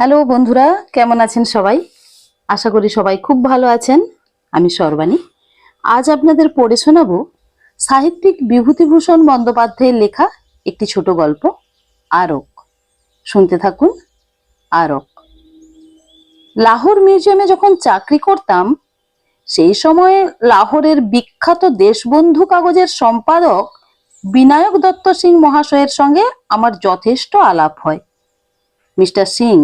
Hello বন্ধুরা, কেমন আছেন সবাই? আশা করি সবাই খুব ভালো আছেন। আমি সর্বাণী। আজ আপনাদের পড়ে শোনাবো সাহিত্যিক বিভূতিভূষণ বন্দ্যোপাধ্যায়ের লেখা একটি ছোট গল্প, আরক। শুনতে থাকুন, আরক। লাহোর মিউজিয়ামে যখন চাকরি করতাম, সেই সময়ে লাহোরের বিখ্যাত দেশবন্ধু কাগজের সম্পাদক বিনায়ক দত্ত সিং মহাশয়ের সঙ্গে আমার যথেষ্ট আলাপ হয়। মিস্টার সিং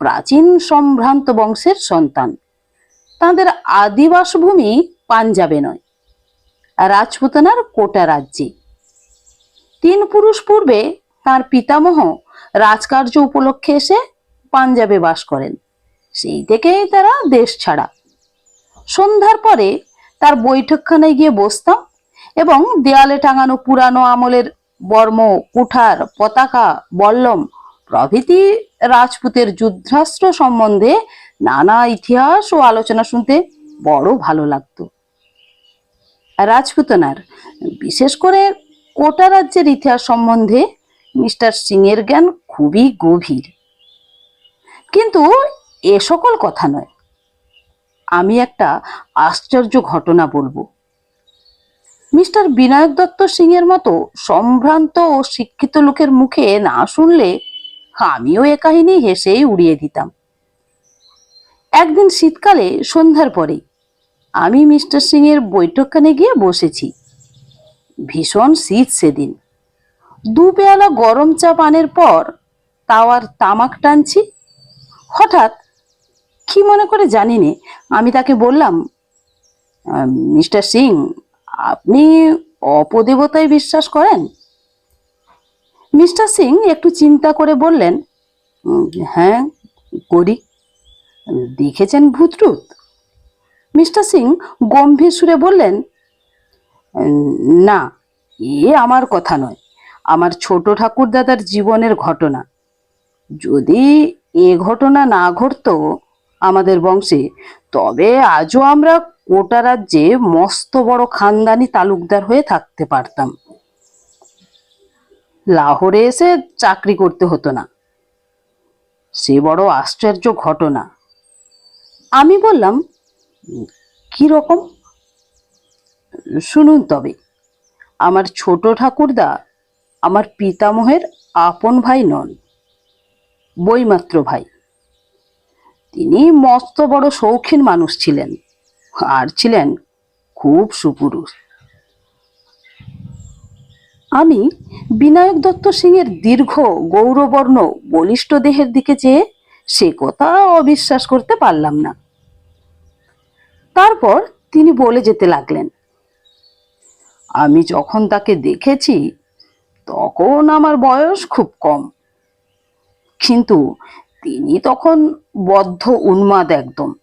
প্রাচীন সম্ভ্রান্ত বংশের সন্তান। তাদের আদিবাসভূমি পাঞ্জাবে নয়, রাজপুতানার কোটা রাজ্যে। তিন পুরুষ পূর্বে তার পিতামহ রাজকার্য উপলক্ষে এসে পাঞ্জাবে বাস করেন। সেই থেকেই তারা দেশ ছাড়া। সন্ধ্যার পরে তার বৈঠকখানায় গিয়ে বসতাম এবং দেয়ালে টাঙানো পুরানো আমলের বর্ম, কুঠার, পতাকা, বল্লম প্রভৃতি রাজপুতের যুদ্ধাস্ত্র সম্বন্ধে নানা ইতিহাস ও আলোচনা শুনতে বড় ভালো লাগতো। রাজপুতনার, বিশেষ করে কোটা রাজ্যের ইতিহাস সম্বন্ধে মিস্টার সিং এর জ্ঞান খুবই গভীর। কিন্তু এ সকল কথা নয়। আমি একটা আশ্চর্য ঘটনা বলব। মিস্টার বিনায়ক দত্ত সিং এর মতো সম্ভ্রান্ত ও শিক্ষিত লোকের মুখে না শুনলে আমিও এ কাহিনী হেসেই উড়িয়ে দিতাম। একদিন শীতকালে, সন্ধ্যার পরে, আমি মিস্টার সিং এর বৈঠকখানে গিয়ে বসেছি। ভীষণ শীত সেদিন। দু পেয়ালা গরম চা পানের পর তাওয়ার তামাক টানছি। হঠাৎ, কি মনে করে জানি নে আমি তাকে বললাম মিস্টার সিং, আপনি অপদেবতায় বিশ্বাস করেন? মিস্টার সিং একটু চিন্তা করে বললেন হ্যাঁ করি। দেখেছেন ভূতটুত মিস্টার সিং গম্ভীর সুরে বললেন, না, এ আমার কথা নয়। আমার ছোট ঠাকুরদাদার জীবনের ঘটনা। যদি এ ঘটনা না ঘটতো আমাদের বংশে, তবে আজও আমরা কোটা রাজ্যে মস্ত বড় খানদানি তালুকদার হয়ে থাকতে পারতাম। লাহোরে এসে চাকরি করতে হতো না। সে বড় আশ্চর্য ঘটনা। আমি বললাম, কি রকম? শুনুন তবে, আমার ছোট ঠাকুরদা আমার পিতামহের আপন ভাই নন বইমাত্র ভাই। তিনি মস্ত বড় শৌখিন মানুষ ছিলেন, আর ছিলেন খুব সুপুরুষ। আমি বিনায়ক দত্ত সিং এর দীর্ঘ গৌরবর্ণ বলিষ্ঠ দেহের দিকে চেয়ে সে কথা অবিশ্বাস করতে পারলাম না। তারপর তিনি বলে যেতে লাগলেন, আমি যখন তাকে দেখেছি, তখন আমার বয়স খুব কম। কিন্তু তিনি তখন বদ্ধ উন্মাদ একদম।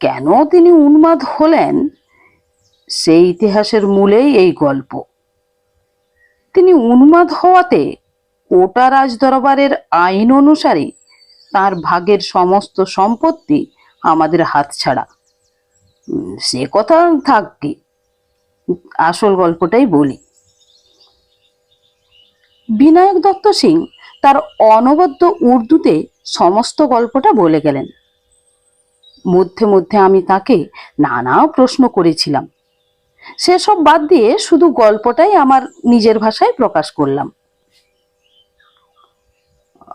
কেন তিনি উন্মাদ হলেন, সেই ইতিহাসের মূলেই এই গল্প। তিনি উন্মাদ হওয়াতে কোটা রাজ দরবারের আইন অনুসারে তার ভাগের সমস্ত সম্পত্তি আমাদের হাতছাড়া উম, সে কথা থাকবে আসল গল্পটাই বলি। বিনায়ক দত্ত সিং তার অনবদ্য উর্দুতে সমস্ত গল্পটা বলে গেলেন। মধ্যে মধ্যে আমি তাকে নানা প্রশ্ন করেছিলাম। সেসব বাদ দিয়ে শুধু গল্পটাই আমার নিজের ভাষায় প্রকাশ করলাম।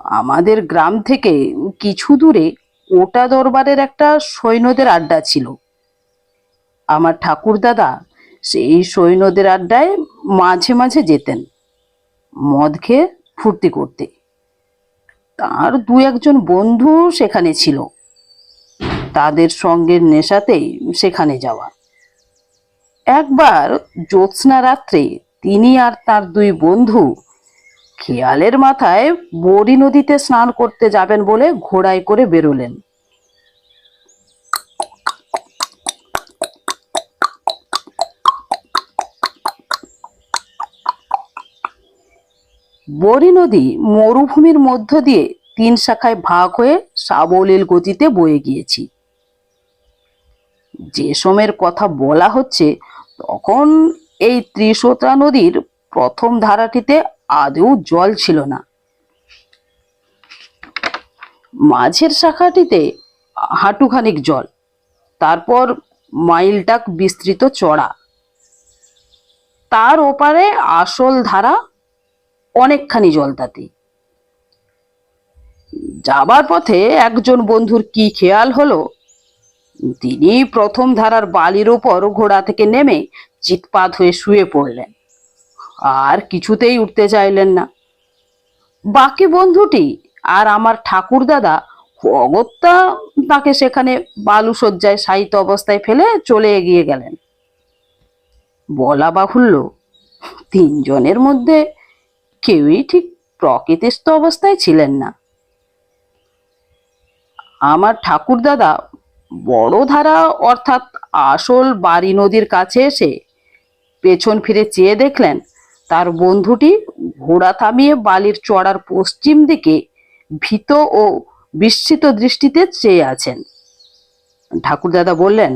আমাদের গ্রাম থেকে কিছু দূরে ওটা দরবারের একটা সৈন্যদের আড্ডা ছিল। আমার ঠাকুরদাদা সেই সৈন্যদের আড্ডায় মাঝে মাঝে যেতেন, মদ খেয়ে ফুর্তি করতে। তার দু একজন বন্ধু সেখানে ছিল। তাদের সঙ্গে নেশাতেই সেখানে যাওয়া। একবার জ্যোৎস্না রাত্রে তিনি আর তার দুই বন্ধু খেয়ালের মাথায় বড়ি নদীতে স্নান করতে যাবেন বলে ঘোড়ায় করে বেরোলেন। বড়ি নদী মরুভূমির মধ্য দিয়ে তিন শাখায় ভাগ হয়ে সাবলীল গতিতে বয়ে গিয়েছি। যে সময়ের কথা বলা হচ্ছে তখন এই ত্রিশোত্রা নদীর প্রথম ধারাটিতে আদৌ জল ছিল না। মাঝের শাখাটিতে হাঁটুখানিক জল, তারপর মাইলটাক বিস্তৃত চড়া। তার ওপারে আসল ধারা অনেকখানি জল তাতে। যাবার পথে একজন বন্ধুর কি খেয়াল হলো? তিনি প্রথম ধারার বালির ওপর ঘোড়া থেকে নেমে চিৎপাত হয়ে শুয়ে পড়লেন। আর কিছুতেই উঠতে চাইলেন না। বাকি বন্ধুটি আর আমার ঠাকুর দাদা অগত্যা তাকে সেখানে বালু সজ্জায় শায়িত অবস্থায় ফেলে চলে এগিয়ে গেলেন। বলা বাহুল্য, তিনজনের মধ্যে কেউই ঠিক প্রকৃতিস্থ অবস্থায় ছিলেন না। আমার ঠাকুর দাদা বড় ধারা অর্থাৎ আসল বাড়ি নদীর কাছে এসে পেছন ফিরে চেয়ে দেখলেন, তার বন্ধুটি ঘোড়া থামিয়ে বালির চড়ার পশ্চিম দিকে ভীত ও বিস্মিত দৃষ্টিতে চেয়ে আছেন। ঠাকুর দাদা বললেন,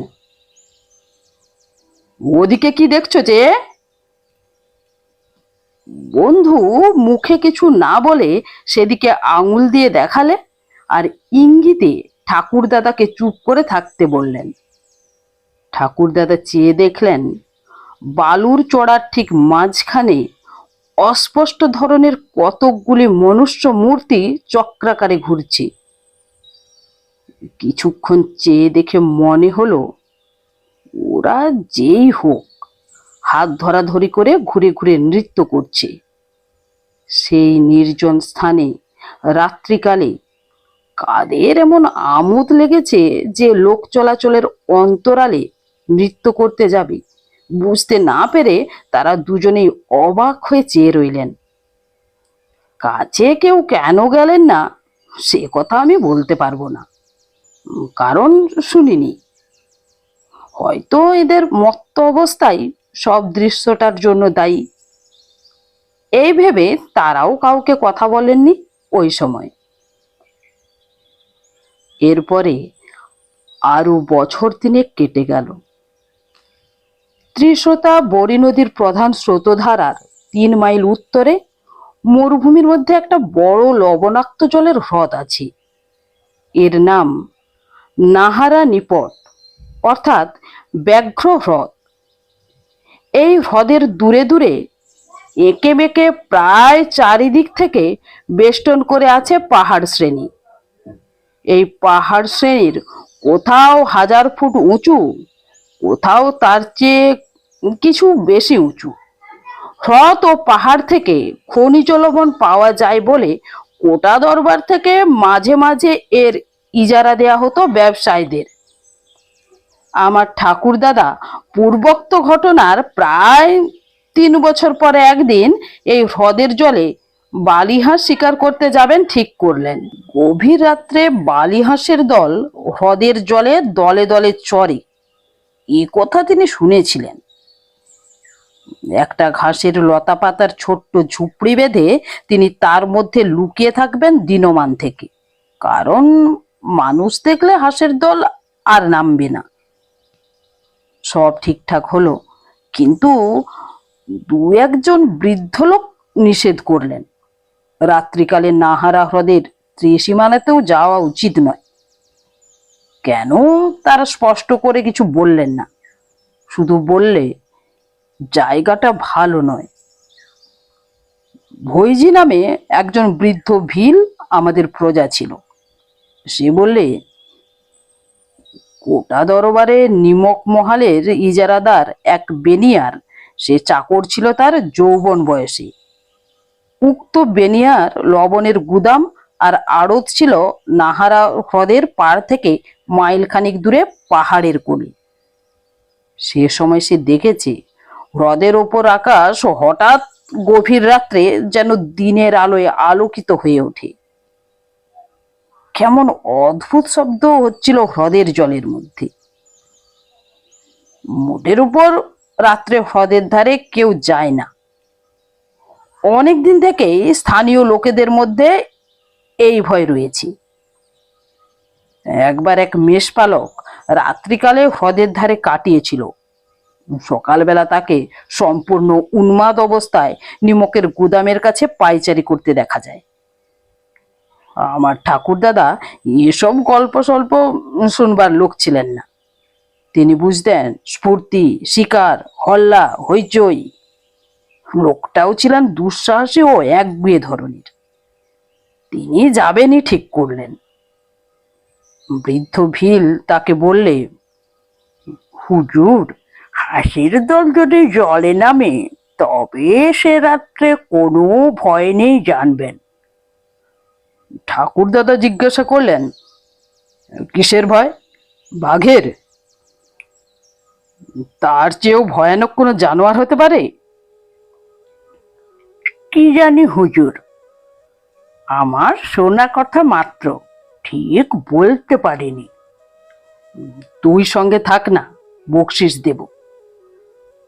ওদিকে কি দেখছ যে? বন্ধু মুখে কিছু না বলে সেদিকে আঙুল দিয়ে দেখালে আর ইঙ্গিতে ঠাকুর দাদাকে চুপ করে থাকতে বললেন। ঠাকুর দাদা চেয়ে দেখলেন, বালুর চড়ার ঠিক মাঝখানে অস্পষ্ট ধরনের কতকগুলি মনুষ্য মূর্তি চক্রাকারে ঘুরছে। কিছুক্ষণ চেয়ে দেখে মনে হলো, ওরা যেই হোক, হাত ধরাধরি করে ঘুরে ঘুরে নৃত্য করছে। সেই নির্জন স্থানে রাত্রিকালে কাদের এমন আমোদ লেগেছে যে লোক চলাচলের অন্তরালে নৃত্য করতে যাবে? বুঝতে না পেরে তারা দুজনেই অবাক হয়ে চেয়ে রইলেন। কাছে কেউ কেন গেলেন না, সে কথা আমি বলতে পারব না। কারণ শুনিনি। হয়তো এদের মত্ত অবস্থায় সব দৃশ্যটার জন্য দায়ী। এই ভেবে তারাও কাউকে কথা বলেননি ওই সময়। এরপরে আরও বছর তিনেক কেটে গেল। ত্রিশতা বড়ি নদীর প্রধান স্রোতধারার তিন মাইল উত্তরে মরুভূমির মধ্যে একটা বড় লবণাক্ত জলের হ্রদ আছে। এর নাম নাহারা নিপট অর্থাৎ ব্যাঘ্র হ্রদ। এই হ্রদের দূরে দূরে এঁকে বেঁকে প্রায় চারিদিক থেকে বেষ্টন করে আছে পাহাড় শ্রেণি। এই পাহাড় শ্রেণির কোথাও হাজার ফুট উঁচু, কোথাও তার চেয়ে কিছু বেশি উঁচু। হ্রদ ও পাহাড় থেকে খনিজ লবণ পাওয়া যায় বলে কোটা দরবার থেকে মাঝে মাঝে এর ইজারা দেয়া হতো ব্যবসায়ীদের। আমার ঠাকুর দাদা পূর্বোক্ত ঘটনার প্রায় তিন বছর পরে একদিন এই হ্রদের জলে বালিহাঁস শিকার করতে যাবেন ঠিক করলেন। গভীর রাত্রে বালিহাঁসের দল হ্রদের জলে দলে দলে চড়ে এ কথা তিনি শুনেছিলেন। একটা ঘাসের লতা পাতার ছোট্ট ঝুপড়ি বেঁধে তিনি তার মধ্যে লুকিয়ে থাকবেন দিনমান থেকে। কারণ মানুষ দেখলে হাঁসের দল আর নামবে না। সব ঠিকঠাক হলো, কিন্তু দু একজন বৃদ্ধ লোক নিষেধ করলেন। রাত্রিকালে নাহারা হ্রদের ত্রিসীমানাতেও যাওয়া উচিত নয়। কেন? তারা স্পষ্ট করে কিছু বললেন না। শুধু বললে, জায়গাটা ভালো নয়। ভৈজি নামে একজন বৃদ্ধ ভিল আমাদের প্রজা ছিল। সে বললে, কোটা দরবারে নিমক মহালের ইজারাদার এক বেনিয়ার, সে চাকর ছিল তার যৌবন বয়সে। উক্ত বেনিয়ার লবণের গুদাম আর আড়ত ছিল নাহারা হ্রদের পাড় থেকে মাইল খানিক দূরে পাহাড়ের কোলে। সে সময় সে দেখেছে, হ্রদের ওপর আকাশ হঠাৎ গভীর রাত্রে যেন দিনের আলোয় আলোকিত হয়ে ওঠে। কেমন অদ্ভুত শব্দ হচ্ছিল হ্রদের জলের মধ্যে। মোটের উপর রাত্রে হ্রদের ধারে কেউ যায় না। অনেক দিন থেকেই স্থানীয় লোকেদের মধ্যে এই ভয় রয়েছে। একবার এক মেষপালক রাত্রিকালে হ্রদের ধারে কাটিয়েছিল। সকালবেলা তাকে সম্পূর্ণ উন্মাদ অবস্থায় নিমকের গুদামের কাছে পাইচারি করতে দেখা যায়। আমার ঠাকুর দাদা এসব গল্প স্বল্প শুনবার লোক ছিলেন না। তিনি বুঝতেন, স্ফূর্তি, শিকার, হল্লা, হইচই লোকটাও ছিলেন দুঃসাহসী ও একগুয়ে ধরনের তিনি যাবেনই ঠিক করলেন। বৃদ্ধ ভিল তাকে বললে, হুজুর, হাসির দল যদি জলে নামে, তবে সে রাত্রে কোনো ভয় নেই জানবেন। ঠাকুর দাদা জিজ্ঞাসা করলেন, কিসের ভয়? বাঘের? তার চেয়েও ভয়ানক কোনো জানোয়ার হতে পারে? কি জানি হুজুর? আমার শোনা কথা মাত্র, ঠিক বলতে পারিনি। তুই সঙ্গে থাক না, বকশিস দেব।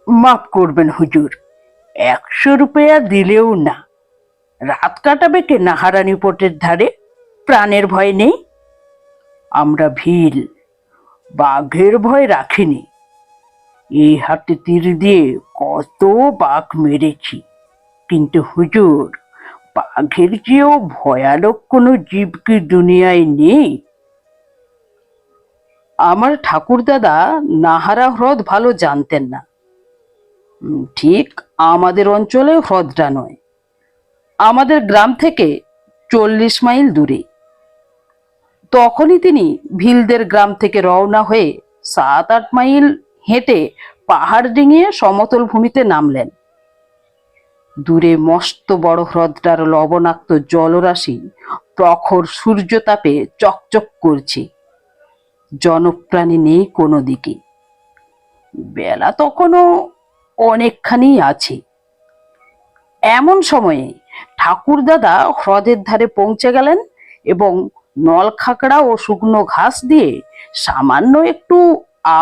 মাফ করবেন হুজুর, একশো রুপিয়া দিলেও না। রাত কাটাবে কে নাহারানি পোটের ধারে? প্রাণের ভয় নেই? আমরা ভিল, বাঘের ভয় রাখিনি। এই হাতে তীর দিয়ে কত বাঘ মেরেছি। কিন্তু হুজুর, বাঘের চেয়েও ভয়ানক কোনো জীব কি দুনিয়ায় নেই? আমার ঠাকুরদাদা নাহারা হ্রদ ভালো জানতেন না। ঠিক আমাদের অঞ্চলে হ্রদটা নয়। আমাদের গ্রাম থেকে চল্লিশ মাইল দূরে। তখনই তিনি ভিলদের গ্রাম থেকে রওনা হয়ে সাত আট মাইল হেঁটে পাহাড় ডিঙিয়ে সমতল ভূমিতে নামলেন। দূরে মস্ত বড় হ্রদটার লবণাক্ত জলরাশি প্রখর সূর্যতাপে চকচক করছে। জনপ্রাণী নেই কোনো দিকে। বেলা তখনও অনেকখানি আছে। এমন সময়ে ঠাকুরদাদা হ্রদের ধারে পৌঁছে গেলেন এবং নল খাকড়া ও শুকনো ঘাস দিয়ে সামান্য একটু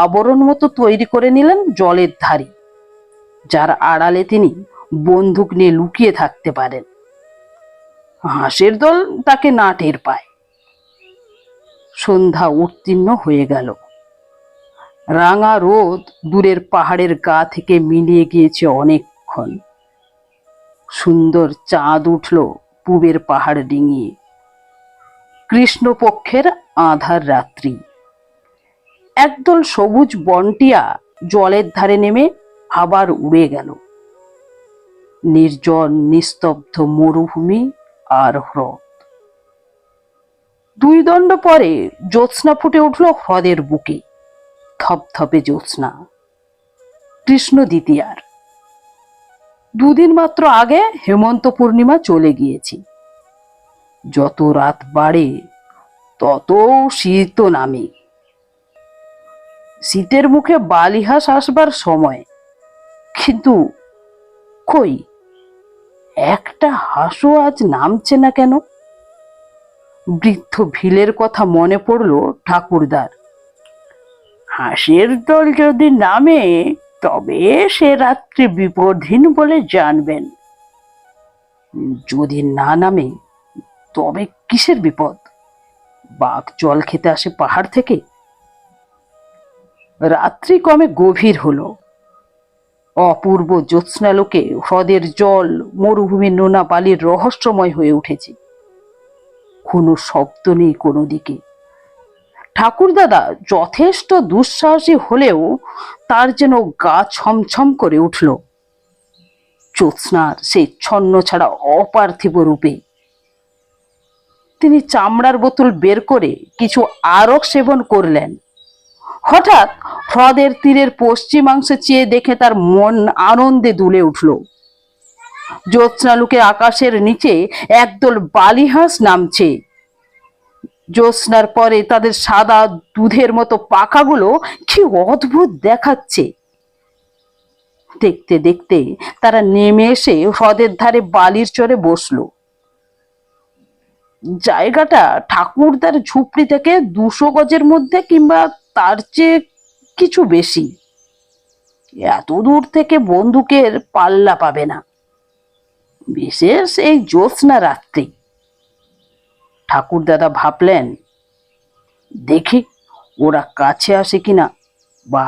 আবরণ মতো তৈরি করে নিলেন জলের ধারে, যার আড়ালে তিনি বন্দুক নিয়ে লুকিয়ে থাকতে পারেন। হাঁসের দল তাকে না টের পায়। সন্ধ্যা উত্তীর্ণ হয়ে গেল। রাঙা রোদ দূরের পাহাড়ের গা থেকে মিলিয়ে গিয়েছে অনেকক্ষণ। সুন্দর চাঁদ উঠল পূবের পাহাড় ডিঙিয়ে। কৃষ্ণপক্ষের আধার রাত্রি। একদল সবুজ বনটিয়া জলের ধারে নেমে আবার উড়ে গেল। নির্জন, নিস্তব্ধ মরুভূমি আর হ্রদ। দুই দণ্ড পরে জ্যোৎস্না ফুটে উঠল হ্রদের বুকে। থপথপে জ্যোৎস্না। কৃষ্ণ দ্বিতীয়ার। দুদিন মাত্র আগে হেমন্ত পূর্ণিমা চলে গিয়েছি। যত রাত বাড়ে, তত শীত নামে। শীতের মুখে বালিহাস আসবার সময়। কিন্তু কই একটা হাসও আজ নামছে না কেন? বৃদ্ধ ভিলের কথা মনে পড়ল ঠাকুরদার। হাঁসের দল যদি নামে, তবে সে রাত্রি বিপদহীন বলে জানবেন। যদি না নামে, তবে কিসের বিপদ? বাঘ জল খেতে আসে পাহাড় থেকে। রাত্রি কমে গভীর হলো। অপূর্ব জ্যোৎস্নালোকে হ্রদের জল মরুভূমির নোনা বালির রহস্যময় হয়ে উঠেছে। কোনো শব্দ নেই কোনো দিকে ঠাকুরদাদা যথেষ্ট দুঃসাহসী হলেও তার যেন গা ছমছম করে উঠল। জ্যোৎস্নার সেই ছন্ন ছাড়া অপার্থিব রূপে। তিনি চামড়ার বোতল বের করে কিছু আরক সেবন করলেন। হঠাৎ হ্রদের তীরের পশ্চিমাংশে চেয়ে দেখে তার মন আনন্দে দুলে উঠল। জ্যোৎস্নালুকে আকাশের নিচে একদল বালিহাঁস নামছে। জ্যোৎস্নার পরে তাদের সাদা দুধের মতো পাখাগুলো কি অদ্ভুত দেখাচ্ছে। দেখতে দেখতে তারা নেমে এসে হ্রদের ধারে বালির চরে বসল। জায়গাটা ঠাকুরদার ঝুপড়ি থেকে দুশো গজের মধ্যে কিংবা তার চেয়ে কিছু বেশি। এত দূর থেকে বন্দুকের পাল্লা পাবে না। বিশেষ এই জ্যোৎস্না রাত্রি। ঠাকুরদাদা ভাবলেন, দেখি ওরা কাছে আসে কিনা বা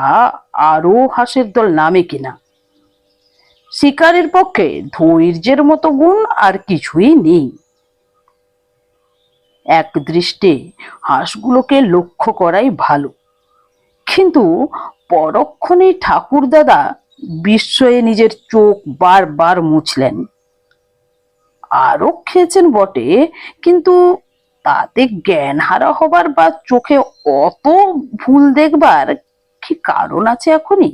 আরও হাঁসের দল নামে কিনা। শিকারের পক্ষে ধৈর্যের মতো গুণ আর কিছুই নেই। এক দৃষ্টে হাঁসগুলোকে লক্ষ্য করাই ভালো। কিন্তু পরক্ষণেই ঠাকুরদাদা বিস্ময়ে নিজের চোখ বারবার মুছলেন। আরও খেয়েছেন বটে, কিন্তু তাতে জ্ঞান হারা হবার বা চোখে অত ভুল দেখবার কি কারণ আছে এখনই?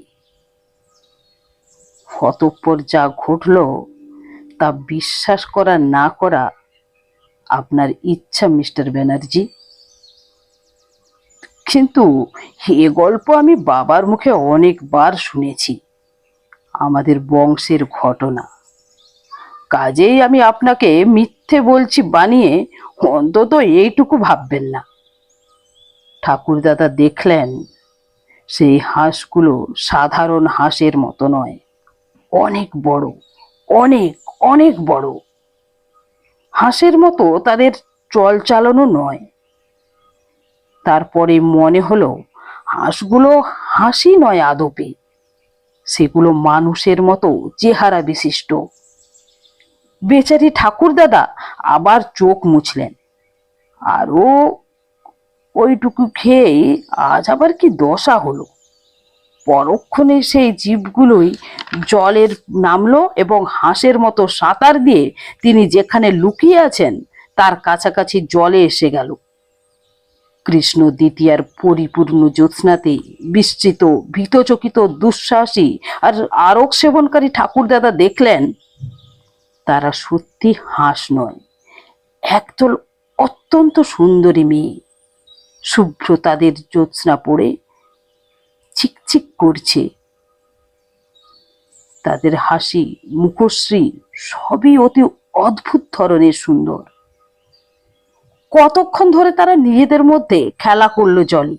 অতঃপর যা ঘটলো, তা বিশ্বাস করা না করা আপনার ইচ্ছা, মিস্টার ব্যানার্জি। কিন্তু এ গল্প আমি বাবার মুখে অনেকবার শুনেছি। আমাদের বংশের ঘটনা। কাজেই আমি আপনাকে মিথ্যে বলছি বানিয়ে অন্তত এইটুকু ভাববেন না। ঠাকুরদাদা দেখলেন, সেই হাঁসগুলো সাধারণ হাঁসের মতো নয়, অনেক বড়, অনেক অনেক বড়। হাঁসের মতো তাদের চল চালনও নয়। তারপরে মনে হলো, হাঁসগুলো হাসি নয় আদপে। সেগুলো মানুষের মতো চেহারা বিশিষ্ট। বেচারি ঠাকুরদাদা আবার চোখ মুছলেন। আরও ওইটুকু খেয়েই আজ আবার কি দশা হলো। পরক্ষণে সেই জীবগুলোই জলের নামলো এবং হাঁসের মতো সাঁতার দিয়ে তিনি যেখানে লুকিয়ে আছেন, তার কাছাকাছি জলে এসে গেল। কৃষ্ণ দ্বিতীয়ার পরিপূর্ণ জ্যোৎস্নাতে বিস্তৃত ভীতচকিত, দুঃসাহসী আর আরক সেবনকারী ঠাকুরদাদা দেখলেন, তারা সত্যি হাঁস নয়। একদল অত্যন্ত সুন্দরী মেয়ে। শুভ্র তাদের জ্যোৎস্না পড়ে চিকচিক করছে। তাদের হাসি, মুখশ্রী সবই অতি অদ্ভুত ধরনের সুন্দর। কতক্ষণ ধরে তারা নিজেদের মধ্যে খেলা করল জলে?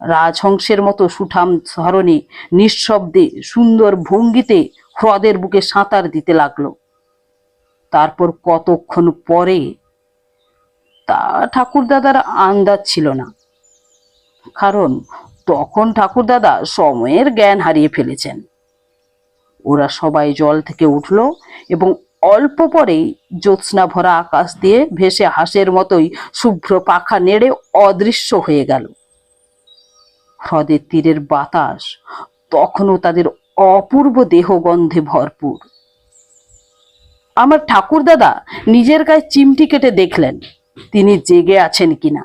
রাজহংসের মতো সুঠাম ধরনে নিঃশব্দে সুন্দর ভঙ্গিতে হ্রদের বুকে সাঁতার দিতে লাগল। তারপর কতক্ষণ পরে তা ঠাকুরদাদার আন্দাজ ছিল না। কারণ তখন ঠাকুরদাদা সময়ের জ্ঞান হারিয়ে ফেলেছেন। ওরা সবাই জল থেকে উঠল এবং অল্প পরেই জ্যোৎস্না ভরা আকাশ দিয়ে ভেসে হাঁসের মতোই শুভ্র পাখা নেড়ে অদৃশ্য হয়ে গেল। হ্রদের তীরের বাতাস, তখনও তাদের অপূর্ব দেহগন্ধে ভরপুর। আমার ঠাকুরদাদা নিজের গায়ে চিমটি কেটে দেখলেন, তিনি জেগে আছেন কিনা।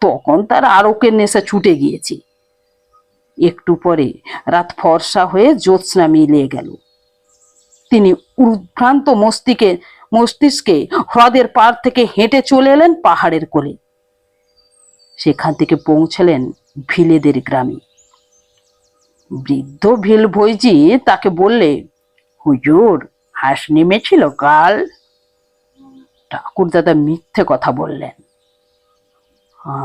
তখন তার আরকের নেশা ছুটে গিয়েছে। একটু পরে রাত ফর্সা হয়ে জ্যোৎস্না মিলিয়ে গেল। তিনি উদ্ভ্রান্ত মস্তিকে, মস্তিষ্কে হ্রদের পার থেকে হেঁটে চলে এলেন পাহাড়ের কোলে। সেখান থেকে পৌঁছলেন ভিলেদের গ্রামে। বৃদ্ধ ভিল ভৈজি তাকে বললে, হুজুর, হাঁস নেমেছিল কাল। ঠাকুরদাদা মিথ্যে কথা বললেন।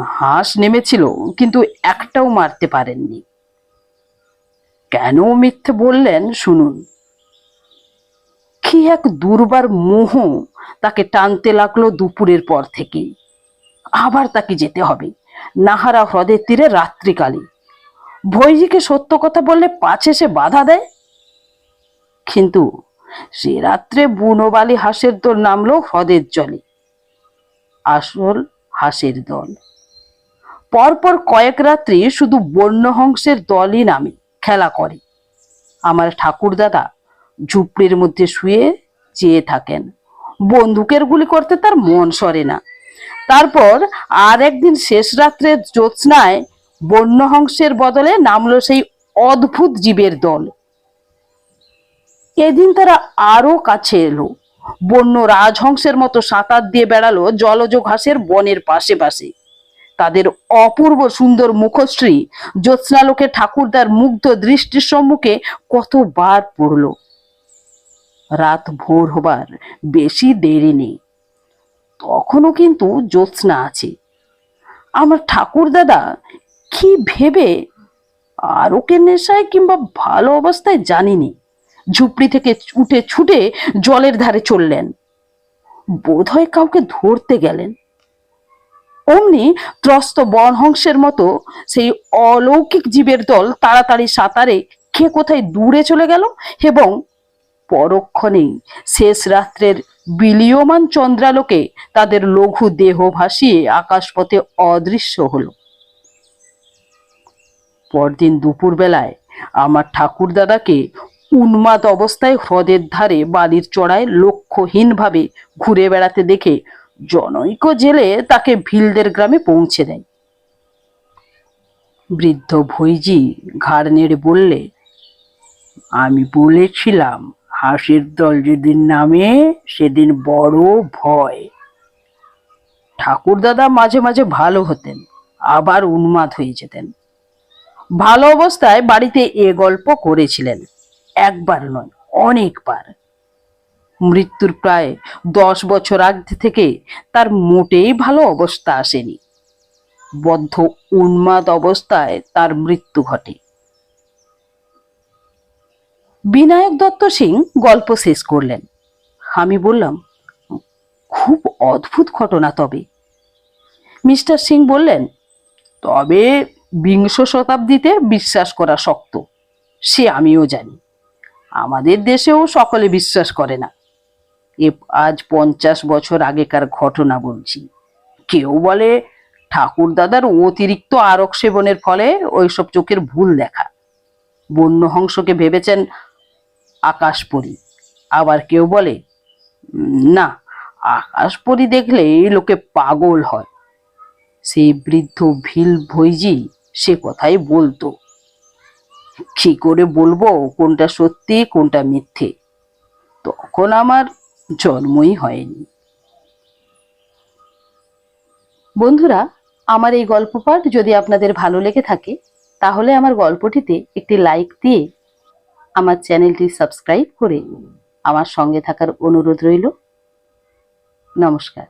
হাঁস নেমেছিল, কিন্তু একটাও মারতে পারেননি। কেন মিথ্যে বললেন? শুনুন। কি এক দুর্বার মোহ তাকে টানতে লাগল দুপুরের পর থেকে। আবার তাকে যেতে হবে, নাহারা হ্রদের তীরে রাত্রিকালে। ভৈজিকে সত্য কথা বললে পাছে সে বাধা দেয়? কিন্তু সে রাত্রে বুনোবালি হাঁসের দল নামলো হ্রদের জলে। আসল হাঁসের দল। পরপর কয়েক রাত্রি শুধু বন্যহংসের দলই নামে, খেলা করে। আমার ঠাকুরদাদা ঝুপড়ির মধ্যে শুয়ে চেয়ে থাকেন। বন্দুকের গুলি করতে তার মন সরে না। তারপর আর একদিন শেষ রাত্রে জ্যোৎস্নায় বন্যহংসের বদলে নামলো সেই অদ্ভুত জীবের দল। এদিন তারা আরও কাছে এলো। বন্য রাজহংসের মতো সাঁতার দিয়ে বেড়ালো জলজ ঘাসের বনের পাশে পাশে তাদের অপূর্ব সুন্দর মুখশ্রী জ্যোৎস্নালোকে ঠাকুরদার মুগ্ধ দৃষ্টির সম্মুখে কতবার পড়ল। রাত ভোর হবার বেশি দেরি নেই। তখনও কিন্তু জ্যোৎস্না আছে। আমার ঠাকুর দাদা কি ভেবে আরকের নেশায় কিংবা ভালো অবস্থায় জানিনি। ঝুপড়ি থেকে উঠে ছুটে জলের ধারে চললেন। বোধহয় কাউকে ধরতে গেলেন। অমনি ত্রস্ত বনহংসের মতো সেই অলৌকিক জীবের দল তাড়াতাড়ি সাঁতারে কে কোথায় দূরে চলে গেল এবং পরক্ষণেই শেষ রাত্রের বিলীয়মান চন্দ্রালোকে তাদের লঘু দেহ ভাসিয়ে আকাশপথে অদৃশ্য হল। পরদিন দুপুরবেলায় আমার ঠাকুর দাদাকে উন্মাদ অবস্থায় হ্রদের ধারে বালির চড়ায় লক্ষ্যহীনভাবে ঘুরে বেড়াতে দেখে জনৈক জেলে তাকে ভিলদের গ্রামে পৌঁছে দেয়। বৃদ্ধ ভৈজি ঘাড় নেড়ে বললে, আমি বলেছিলাম হাঁসের দল যেদিন নামে, সেদিন বড় ভয়। ঠাকুর দাদা মাঝে মাঝে ভালো হতেন, আবার উন্মাদ হয়ে যেতেন। ভালো অবস্থায় বাড়িতে এ গল্প করেছিলেন, একবার নয়, অনেকবার। মৃত্যুর প্রায় দশ বছর আগ থেকে তার মোটেই ভালো অবস্থা আসেনি। বদ্ধ উন্মাদ অবস্থায় তার মৃত্যু ঘটে। বিনায়ক দত্ত সিং গল্প শেষ করলেন। আমি বললাম, খুব অদ্ভুত ঘটনা তবে। মিস্টার সিং বললেন, তবে বিংশ শতাব্দীতে বিশ্বাস করা শক্ত, সে আমিও জানি। আমাদের দেশেও সকলে বিশ্বাস করে না। এ আজ পঞ্চাশ বছর আগেকার ঘটনা বলছি। কেউ বলে ঠাকুর দাদার অতিরিক্ত আরক সেবনের ফলে ওইসব চোখের ভুল দেখা। বন্য হংসকে ভেবেছেন আকাশপরী। আবার কেউ বলে "উম, না আকাশপরী দেখলে লোকে পাগল হয়। সেই বৃদ্ধ ভিল ভৈজি সে কথাই বলতো। কি করে বলব? কোনটা সত্যি কোনটা মিথ্যে? তখন আমার জন্মই হয়নি। বন্ধুরা আমার এই গল্প পাঠ যদি আপনাদের ভালো লেগে থাকে তাহলে আমার গল্পটিতে একটি লাইক দিয়ে আমার চ্যানেলটি সাবস্ক্রাইব করে আমার সঙ্গে থাকার অনুরোধ রইল। নমস্কার।